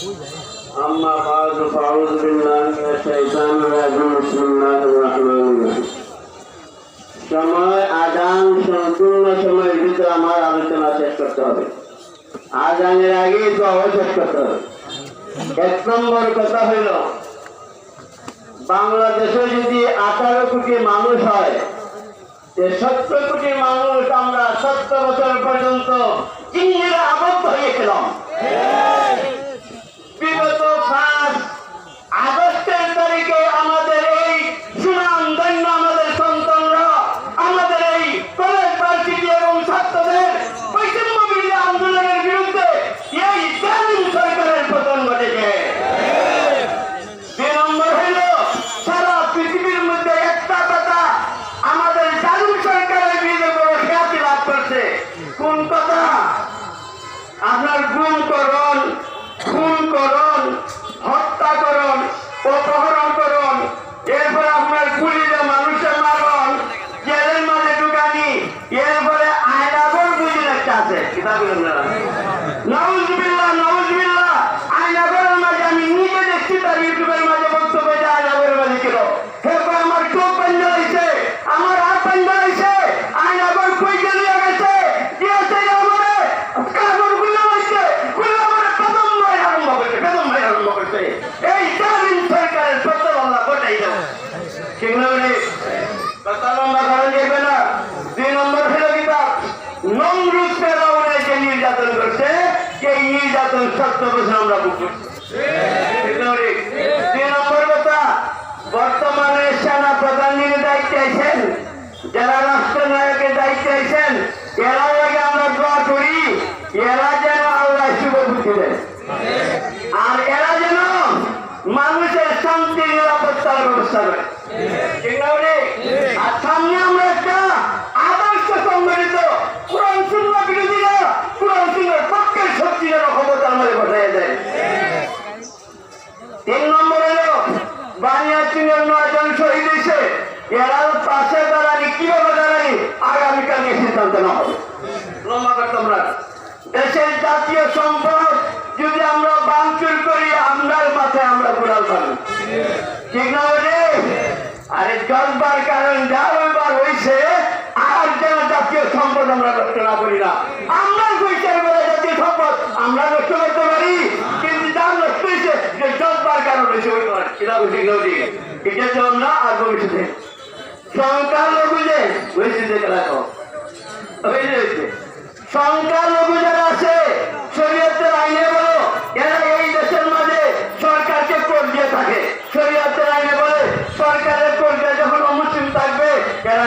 أما بعد فأعوذ بالله من الشيطان الرجيم بسم الله الرحمن الرحيم সময় আজান সম্পূর্ণ সময়ের ভিতরে আমার আলোচনা শেষ করতে হবে আজানের আগেই তো আবার শেষ করতে হবে এক নম্বর কথা হইল বাংলাদেশে যদি আঠারো কোটি মানুষ হয় যে সত্তর কোটি মানুষ আমরা সত্তর বছর পর্যন্ত একটা আছে কিতাবের নওয়াজবিল্লাহ নওয়াজবিল্লাহ আয়নাগরের মাঝে আমি নিজে দেখছি, তার ইউটিউবের মাঝে বক্তব্য যে আয়নাগরের মাঝে ছিল এরপর আমার চোখ বন্ধ হয়েছে আমার হাত বন্ধ হয়েছে আয়নাগর কই গেলিয়ে গেছে? দিয়েছে আমারে? কাগজগুলো হয়েছে, গুলো আমার প্রথম ভাই আরম্ভ করছে প্রথম ভাই আরম্ভ করছে। না রে কথা লম্বা করা যাবে না দুই নম্বর ছিল কিতাব নমরুদ ফেরাউনে যে নির্যাতন করছে সেই সত্য বছর আমরা? দুই নম্বর কথা বর্তমানে সেনা প্রধান যিনি দায়িত্বে আছেন, যারা রাষ্ট্রনায়কের দায়িত্বে আছেন এরা আগে আমরা দোয়া করি, এরা যেন আল্লাহ শুভ বুদ্ধি দেয় আর এরা যেন মানুষের শান্তি নিরাপত্তার ব্যবস্থা করে ঠিক না রে? আর সামনে আমরা একটা আদর্শ সংগঠিত কোরআন শূন্য বিরোধীরা কোরআন শূন্যের পক্ষের শক্তি যেন ক্ষমতার মধ্যে বসাই দেয় তিন নম্বর হলো বানিয়া চীনের নয়জন শহীদ হয়েছে এরা পাশে দাঁড়ানি কীভাবে দাঁড়ানি আগামীকাল নিয়ে সিদ্ধান্ত না হবে লম্বা করতাম না দেশের জাতীয় সম্পদ, যদি আমরা বাঞ্চুর করি, আমরার মাথায় আমরা কুড়াল পাবো ঠিক না বলে আরে জলবার কারণ যা ওইবার হয়েছে, আর যেন জাতীয় সম্পদ আমরা নষ্ট না করি না। আমরা পয়সার বেলা জাতীয় সম্পদ, আমরা নষ্ট করতে পারি। কিন্তু যা নষ্ট হয়েছে, যে জলবার কারণ হয়েছে, ওই এটা বুঝি নদী এটা যেমন না আর ভবিষ্যতে সংখ্যালঘু যে হয়েছে যে রাখো হয়েছে সংখ্যালঘু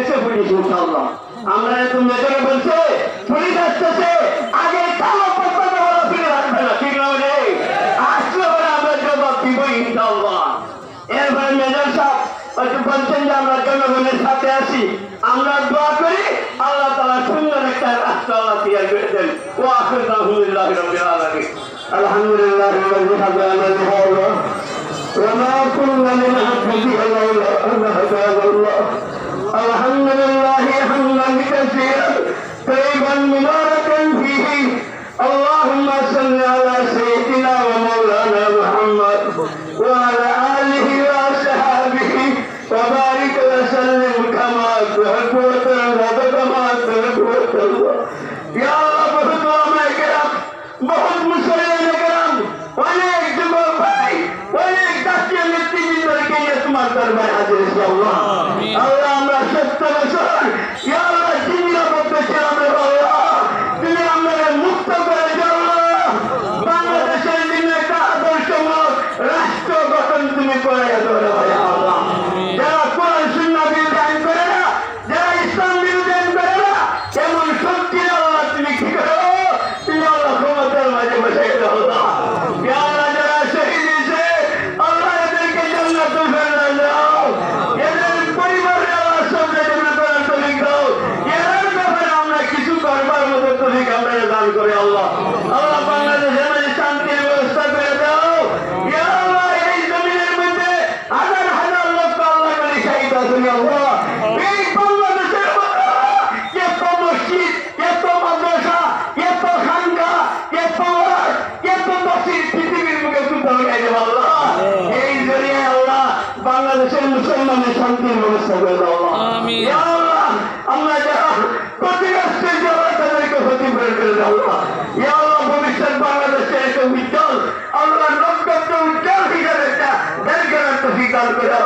ওই আইতেছে পুলিশ ইনশাআল্লাহ আমরা তো মেজরে বলছে পুলিশ আসতেছে আগে কালো পত্তা দেওয়া পুলিশ আসবে না ঠিক না রে আসলে পরে আমরা জবাব দিব ইনশাআল্লাহ এরপরে মেজর সাহেব হয়তো বলছেন যে আমরা জনগণের সাথে আছি আমরা দোয়া করি আল্লাহ তালা সুন্দর একটা রাষ্ট্র আল্লাহ তৈরি করে দেন ও আখের আলহামদুলিল্লাহ রবিল আলমী আলহামদুলিল্লাহ الذي هدانا لهذا وما كنا لنهتدي لولا ان هدانا الله الحمد لله حمدا كثيرا طيبا مباركا فيه اللهم صل على سيدنا ومولانا محمد وعلى آله وصحابه وبارك وسلم كما تحب وترضى كما تحب وترضى يا الله بہت علماء کرام بہت مسلمان کرام অনেক যুবক ভাই অনেক দাসীয় নেতৃবৃন্দকে নিয়ে তোমার দরবারে হাজির ইনশাআল্লাহ আল্লাহ বাংলাদেশের মুসলমানের শান্তির ব্যবস্থা করে দাও আমরা যারা প্রতিরাষ্ট্রের যারা তাদেরকে ক্ষতিপূরণ করে দাও আল্লাহ। ভবিষ্যৎ বাংলাদেশে একটা উজ্জ্বল আল্লাহ নক্ষত্র উজ্জ্বল হিসাবে একটা দায়িত্ব স্বীকার করে দাও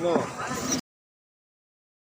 の